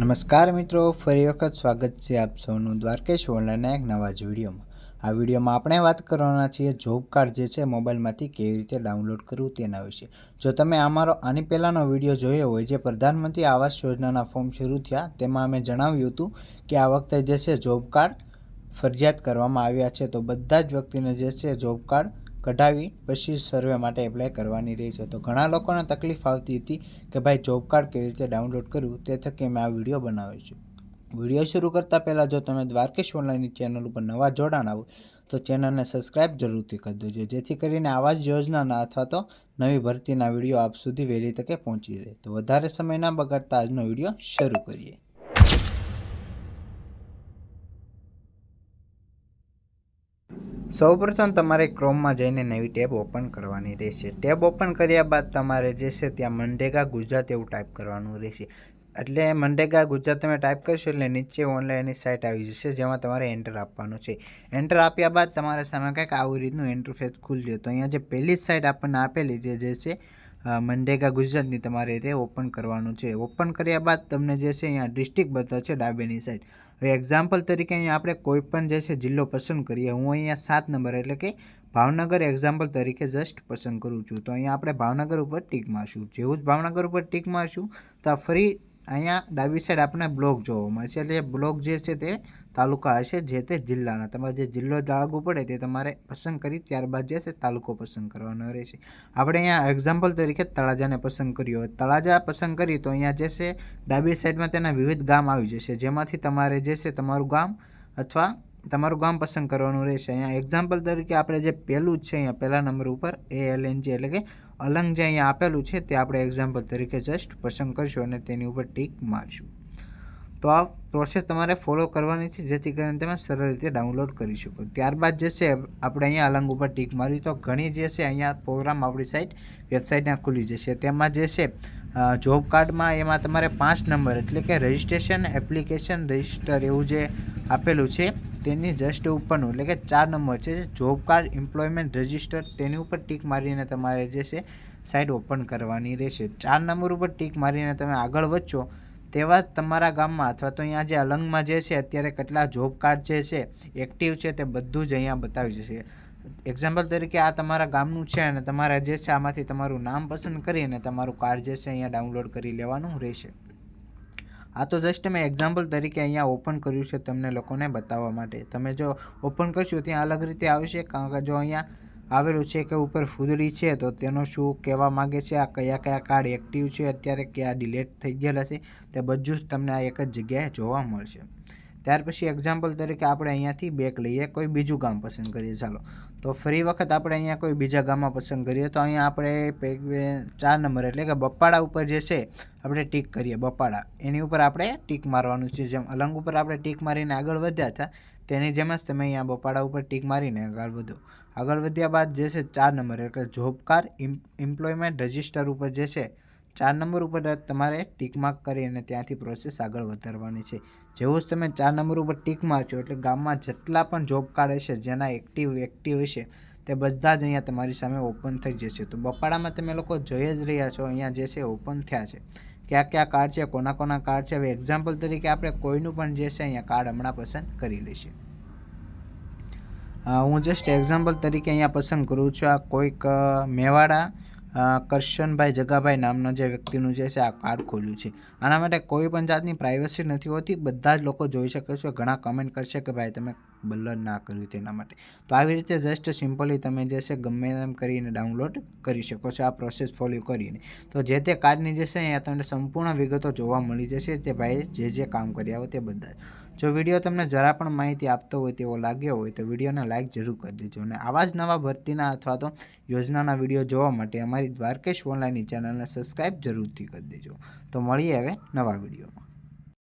નમસ્કાર મિત્રો, ફરી વખત સ્વાગત છે આપ સૌનું દ્વારકેશ ઓનલાઈનના એક નવા જ વિડીયોમાં. આ વિડીયોમાં આપણે વાત કરવાના છીએ જોબ કાર્ડ જે છે મોબાઈલમાંથી કેવી રીતે ડાઉનલોડ કરવું તેના વિશે. જો તમે અમારો આની પહેલાંનો વીડિયો જોયો હોય જે પ્રધાનમંત્રી આવાસ યોજનાના ફોર્મ શરૂ થયા, તેમાં અમે જણાવ્યું હતું કે આ વખતે જે છે જોબ કાર્ડ ફરજિયાત કરવામાં આવ્યા છે. તો બધા જ વ્યક્તિને જે છે જોબ કાર્ડ કઢાવી, પછી સર્વે માટે એપ્લાય કરવાની રહી છે. તો ઘણા લોકોને તકલીફ આવતી હતી કે ભાઈ જોબ કાર્ડ કેવી રીતે ડાઉનલોડ કરવું તે થકી મેં આ વીડિયો બનાવ્યો છે. વીડિયો શરૂ કરતાં પહેલાં જો તમે દ્વારકેશ ઓનલાઈનની ચેનલ ઉપર નવા જોડાણ આવો, તો ચેનલને સબસ્ક્રાઈબ જરૂરથી કરી દેજો. જેથી કરીને આવા જ યોજનાના અથવા તો નવી ભરતીના વીડિયો આપ સુધી વહેલી તકે પહોંચી જાય. તો વધારે સમય ના બગાડતા આજનો વીડિયો શરૂ કરીએ. સૌપ્રથમ તમારે ક્રોમમાં જઈને નવી ટેબ ઓપન કરવાની રહેશે. ટેબ ઓપન કર્યા બાદ તમારે જે છે ત્યાં મંડેગા ગુજરાત એવું ટાઈપ કરવાનું રહેશે. એટલે મંડેગા ગુજરાત તમે ટાઈપ કરશો એટલે નીચે ઓનલાઈનની સાઇટ આવી જશે જેમાં તમારે એન્ટર આપવાનું છે. એન્ટર આપ્યા બાદ તમારા સામે કંઈક આવી રીતનું એન્ટરફેસ ખુલશે તો અહીંયા જે પહેલી જ સાઇટ આપણને આપેલી છે જે છે મનરેગા ગુજરાતની તમારે તે ઓપન કરવાનું છે. ઓપન કર્યા બાદ તમને જે છે અહીંયા ડિસ્ટ્રિક્ટ બતાવશે ડાબેની સાઈડ હવે એક્ઝામ્પલ તરીકે અહીંયા આપણે કોઈ પણ જે છે જિલ્લો પસંદ કરીએ. હું અહીંયા સાત નંબર એટલે કે ભાવનગર એક્ઝામ્પલ તરીકે જસ્ટ પસંદ કરું છું. તો અહીંયા આપણે ભાવનગર ઉપર ટીક મારશું. જેવું જ ભાવનગર ઉપર ટીક મારશું, તો ફરી અહીંયા ડાબી સાઈડ આપણને બ્લોક જોવા મળશે. એટલે બ્લોક જે છે તે તાલુકા હશે જે તે જિલ્લાના. તમારે જે જિલ્લો લાગુ પડે તે તમારે પસંદ કરી ત્યારબાદ જે છે તાલુકો પસંદ કરવાનો રહેશે. આપણે અહીંયા એક્ઝામ્પલ તરીકે તળાજાને પસંદ કર્યું હોય. તળાજા પસંદ કરી તો અહીંયા જે છે ડાબી સાઈડમાં તેના વિવિધ ગામ આવી જશે. જેમાંથી તમારે જે છે તમારું ગામ અથવા તમારું ગામ પસંદ કરવાનું રહેશે. અહીંયા એક્ઝામ્પલ તરીકે આપણે જે પહેલું છે અહીંયા પહેલા નંબર ઉપર એ એલ એન જે એટલે કે અલંગ જે અહીંયા આપેલું છે તે આપણે એક્ઝામ્પલ તરીકે જસ્ટ પસંદ કરશું અને તેની ઉપર ટીક મારશું. તો આ પ્રોસેસ તમારે ફોલો કરવાની છે, જેથી કરીને તમે સરળ રીતે ડાઉનલોડ કરી શકો. ત્યારબાદ જે છે, આપણે અહીંયા અલંગ ઉપર ટીક મારી તો ઘણી જે છે, અહીંયા પ્રોગ્રામ આપણી સાઇટ વેબસાઇટના ખુલી જશે. તેમાં જે છે જોબ કાર્ડમાં એમાં તમારે પાંચ નંબર એટલે કે રજિસ્ટ્રેશન એપ્લિકેશન રજિસ્ટર એવું જે આપેલું છે, તેની જસ્ટ ઉપરનું એટલે કે ચાર નંબર છે જોબ કાર્ડ એમ્પ્લોયમેન્ટ રજિસ્ટર તેની ઉપર ટીક મારીને તમારે જે છે સાઇટ ઓપન કરવાની રહેશે. ચાર નંબર ઉપર ટીક મારીને તમે આગળ વધશો તેવા જ તમારા ગામમાં અથવા તો અહીંયા જે અલંગમાં જે છે, અત્યારે કેટલા જોબ કાર્ડ જે છે એક્ટિવ છે, તે બધું જ અહીંયા બતાવી જશે. એક્ઝામ્પલ તરીકે આ તમારા ગામનું છે અને તમારે જે છે, આમાંથી તમારું નામ પસંદ કરીને તમારું કાર્ડ જે છે, અહીંયા ડાઉનલોડ કરી લેવાનું રહેશે. આ તો જસ્ટ મેં એક્ઝામ્પલ તરીકે અહીંયા ઓપન કર્યું છે, તમને લોકોને બતાવવા માટે. તમે જો ઓપન કરશો, ત્યાં અલગ રીતે આવશે કારણ કે જો અહીંયા આવેલું છે કે ઉપર ફૂદડી છે, તો તેનો શું કહેવા માગે છે? આ કયા કયા કાર્ડ એક્ટિવ છે? અત્યારે કયા ડિલેટ થઈ ગયેલા છે? તે બધું જ તમને આ એક જ જગ્યાએ જોવા મળશે. ત્યાર પછી એક્ઝામ્પલ તરીકે આપણે અહીંયાથી બેક લઈએ. કોઈ બીજું ગામ પસંદ કરીએ. ચાલો. તો ફરી વખત આપણે અહીંયા કોઈ બીજા ગામમાં પસંદ કરીએ તો અહીંયા આપણે ચાર નંબર એટલે કે બપાડા ઉપર જે છે, આપણે ટીક કરીએ. બપાડા એની ઉપર આપણે ટીક મારવાનું છે. જેમ અલંગ ઉપર આપણે ટીક મારીને આગળ વધ્યા હતા, તેની જેમ જ તમે અહીંયા બપાડા ઉપર ટીક મારીને આગળ વધો. આગળ વધ્યા બાદ જે છે, ચાર નંબર એટલે જોબ કાર્ડ એમ્પ્લોયમેન્ટ રજિસ્ટર ઉપર જે છે, ચાર નંબર ઉપર તમારે ટીક માર્ક કરી અને ત્યાંથી પ્રોસેસ આગળ વધારવાની છે. જેવું જ તમે ચાર નંબર ઉપર ટીક મારશો એટલે ગામમાં જેટલા પણ જોબ કાર્ડ હશે, જેના એક્ટિવ એક્ટિવ હશે, તે બધા જ અહીંયા તમારી સામે ઓપન થઈ જશે. તો બપાડામાં તમે લોકો જોઈ જ રહ્યા છો, અહીંયા જે છે ઓપન થયા છે. કયા કયા કાર્ડ છે, કોના કોના કાર્ડ છે? હવે એક્ઝામ્પલ તરીકે આપણે કોઈનું પણ જે છે અહીંયા કાર્ડ હમણાં પસંદ કરી લઈશું. હું જસ્ટ એક્ઝામ્પલ તરીકે અહીંયા પસંદ કરું છું. આ કોઈક મેવાડા કરશનભાઈ જગાભાઈ નામનો જે વ્યક્તિનું જે છે આ કાર્ડ ખોલ્યું છે. આના માટે કોઈ પણ જાતની પ્રાઇવસી નથી હોતી. બધા જ લોકો જોઈ શકે છે. ઘણા કમેન્ટ કરશે કે ભાઈ તમે બલર ના કર્યું તેના માટે. તો આવી રીતે જસ્ટ સિમ્પલી તમે જે છે ગમે તેમ કરીને ડાઉનલોડ કરી શકો છો. આ પ્રોસેસ ફોલો કરીને. તો જે તે કાર્ડની જે છે અહીંયા તમને સંપૂર્ણ વિગતો જોવા મળી જશે. તે ભાઈ જે જે કામ કર્યા હોય તે બધા જો વીડિયો તમને જરા પણ માહિતી આપતો હોય તેવો લાગ્યો હોય તો વિડીયોને લાઇક જરૂર કરી દેજો અને આવા જ નવા ભરતીના અથવા તો યોજનાના વીડિયો જોવા માટે અમારી દ્વારકેશ ઓનલાઈનની ચેનલને સબસ્ક્રાઈબ જરૂરથી કરી દેજો. તો મળીએ હવે નવા વિડીયોમાં.